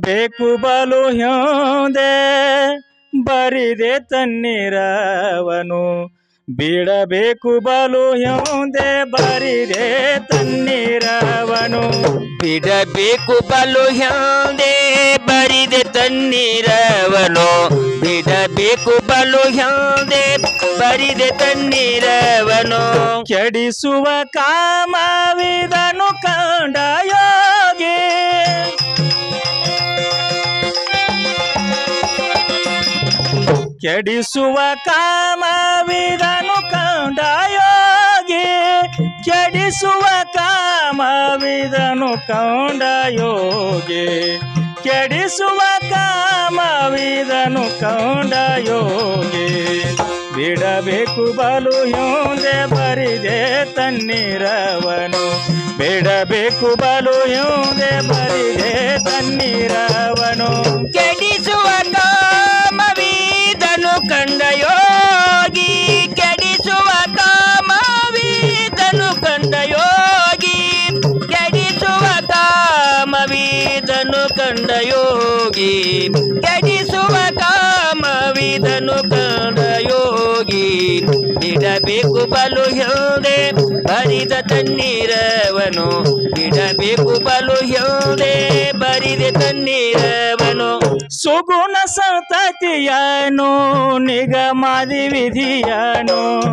ಬಿಡಬೇಕು ಬಲು ಹಿಂದೆ ಬರಿದೆ ತನ್ನಿರವನು. ಬಿಡಬೇಕು ಬಲು ಹಿಂದೆ ಬರಿದೆ ತನ್ನಿರವನು. ಬಿಡಬೇಕು ಬಲು ಹಿಂದೆ ಬರಿದೆ ತನ್ನಿರವನು. ಬಿಡಬೇಕು ಬಲು ಹಿಂದೆ ಬರಿದೆ ತನ್ನಿರವನು. ಕೆಡಿಸುವ ಕಾಮವಿದನು ಕಂಡ ಕೆಡಿಸುವ ಕಾಮವಿದನು ಕಂಡ ಯೋಗಿ ಕೆಡಿಸುವ ಕಾಮವಿದನು ಕಂಡ ಯೋಗಿ ಕೆಡಿಸುವ ಕಾಮವಿದನು ಕಂಡ ಯೋಗಿ ಬಿಡಬೇಕು ಬಲು ಹಿಂದೆ ಬರಿದೆ ತನ್ನಿರವನು. ಬಿಡಬೇಕು ಬಲು ಹಿಂದೆ ಬರಿದೆ ತನ್ನಿರವನು. ಕೆಡಿಸುವ ಕಾಮವೀದನು ಕಂಡ ಯೋಗಿ ಕಾಮ ಕಾಮವೀದನು ಕಂಡ ಯೋಗಿ ಬಿಡಬೇಕು ಬಲು ಹಿಂದೆ, ಬರಿದ ತನ್ನೀರವನು ಬಿಡಬೇಕು ಬಲು ಹಿಂದೆ, ಬರಿದ ತಣ್ಣೀರವನು. ಸುಗುಣ ಸಂತತಿಯನು, ನಿಗಮಾದಿ ವಿಧಿಯನು.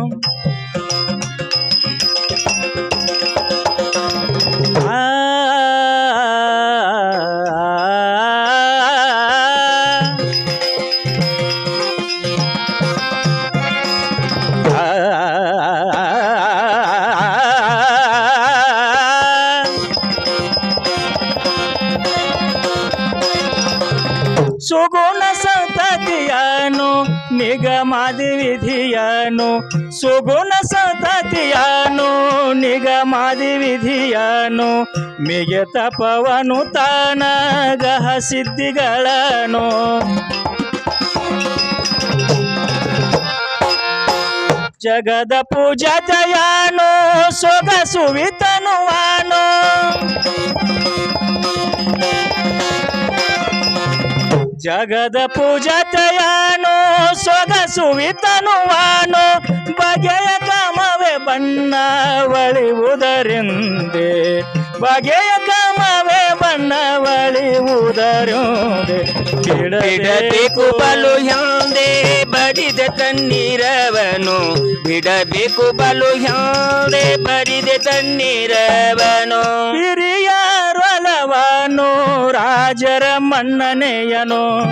ಸಂತತಿಯನು ನಿಗಮಾದಿ ವಿಧಿಯನು ಸುಗುಣ ಸಂತತಿಯನು ನಿಗಮಾದಿ ವಿಧಿಯನು ಮಿಗ ತಪವನು ತಾನಗಹ ಸಿದ್ಧಿಗಳನು. ಜಗದ ಪೂಜತೆಯನು ಸೊಗಸುವಿತನುವನು ಜಗದ ಪೂಜತೆಯಾನು ಸೊಗಸು ವಿತನುವಾನು ಬಗೆಯ ಕಾಮವೇ ಬಣ್ಣ ಬಣ್ಣವಳಿವುದರಿಂದೆ ಬಗೆಯ ಕಾಮವೇ ಬಣ್ಣವಳಿವುದರಿಂದೆ ಬಿಡಬೇಕು ಬಲು ಹಿಂದೆ ಬಡಿದ ತಣ್ಣೀರವನು. ಬಿಡಬೇಕು ಬಲು ಹಿಂದೆ ಬಡಿದ ತಣ್ಣೀರವನು. ರಾಜರ ಮನ್ನನೆಯನು.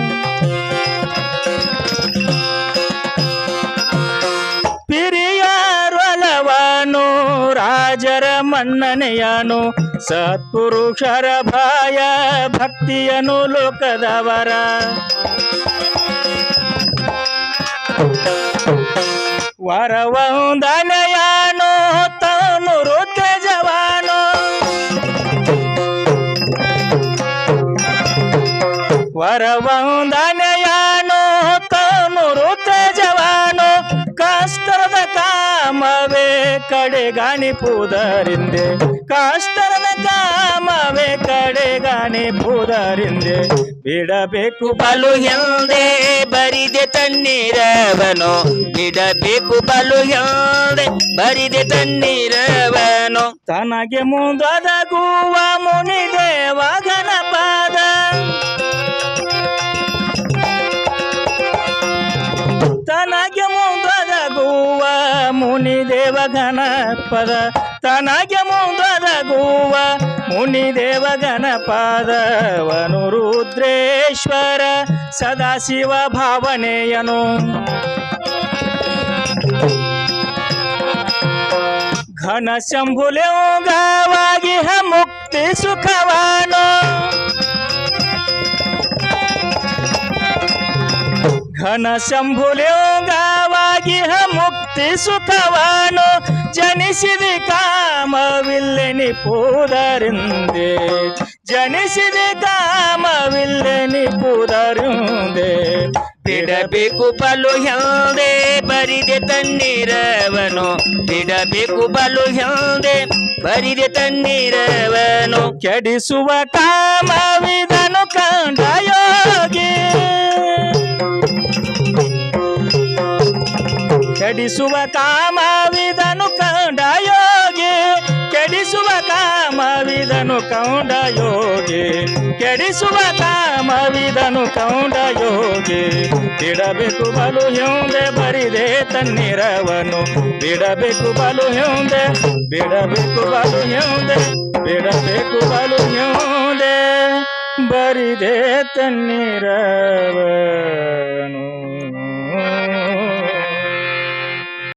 ಪಿರಿಯರೊಲವನು ರಾಜರ ಮನ್ನನೆಯನು. ಸತ್ಪುರುಷರ ಭಯ ಭಕ್ತಿಯನು ಲೋಕದವರ. ವರವಂದನೆಯನು ವರವಂದನೆಯನು ತಾನು ರುದ್ರಜವಾನು ಕಷ್ಟರದ ಕಾಮವೇ ಕಡೆಗಾಣಿಪುದರಿಂದೆ ಕಷ್ಟರದ ಕಾಮವೇ ಕಡೆಗಾಣಿಪುದರಿಂದೆ ಬಿಡಬೇಕು ಬಲು ಎಂದೇ ಬರಿದೆ ತಣ್ಣೀರವನು. ಬಿಡಬೇಕು ಬಲು ಎಂದೇ ಬರಿದೆ ತಣ್ಣೀರವನು. ತನಗೆ ಮುಂದೊದಗುವ ಮುನಿದೇವ ಗಣಪಾದ ಮುನಿದೇವ ಗಣಪದ ತನಗೆ ಮುಂದೊದಗುವ ಮುನಿದೇವ ಗಣಪಾದವನು ರುದ್ರೇಶ್ವರ ಸದಾಶಿವ ಭಾವನೆಯನು. ಘನ ಶಂಭುಲೆಂಗವಾಗಿ ಮುಕ್ತಿ ಸುಖವಾನು ಘನ ಶಂಭುಲಿಂಗವಾಗಿ ಮುಕ್ತಿ ಸುಖವಾನು, ಜನಿಸಿದ ಕಾಮವಿಲ್ಲೆನಿ ಪೂದರಿಂದೆ. ಜನಿಸಿದ ಕಾಮವಿಲ್ಲೆನಿ ಪೂದರಿಂದೆ. ಬಿಡಬೇಕು ಬಲು ಹಿಂದೆ, ಬರಿದೆ ತನ್ನಿರವನು ಬಿಡಬೇಕು ಬಲು ಹಿಂದೆ, ಬರಿದೆ ತನ್ನಿರವನು ಕೆಡಿಸುವ ಕಾಮವಿದನು ಕಂಡ ಕೆಡಿಸುವ ಕಾಮವಿದನು ಕಂಡ ಯೋಗಿ. ಕೆಡಿಸುವ ಕಾಮವಿದನು ಕೌಂಡ ಯೋಗಿ. ಕೆಡಿಸುವ ಕಾಮವಿದನು ಕೌಂಡ ಯೋಗಿ. ಬಿಡಬೇಕು ಬಲು ಹಿಂದೆ ಬರಿದೆ ತನ್ನಿರವನು. ಬಿಡಬೇಕು ಬಲು ಹಿಂದೆ ಬಿಡಬೇಕು ಬಲು ಹಿಂದೆ ಬಿಡಬೇಕು ಬಲು ಹಿಂದೆ ಬರಿದೆ ತಣ್ಣೀರವನು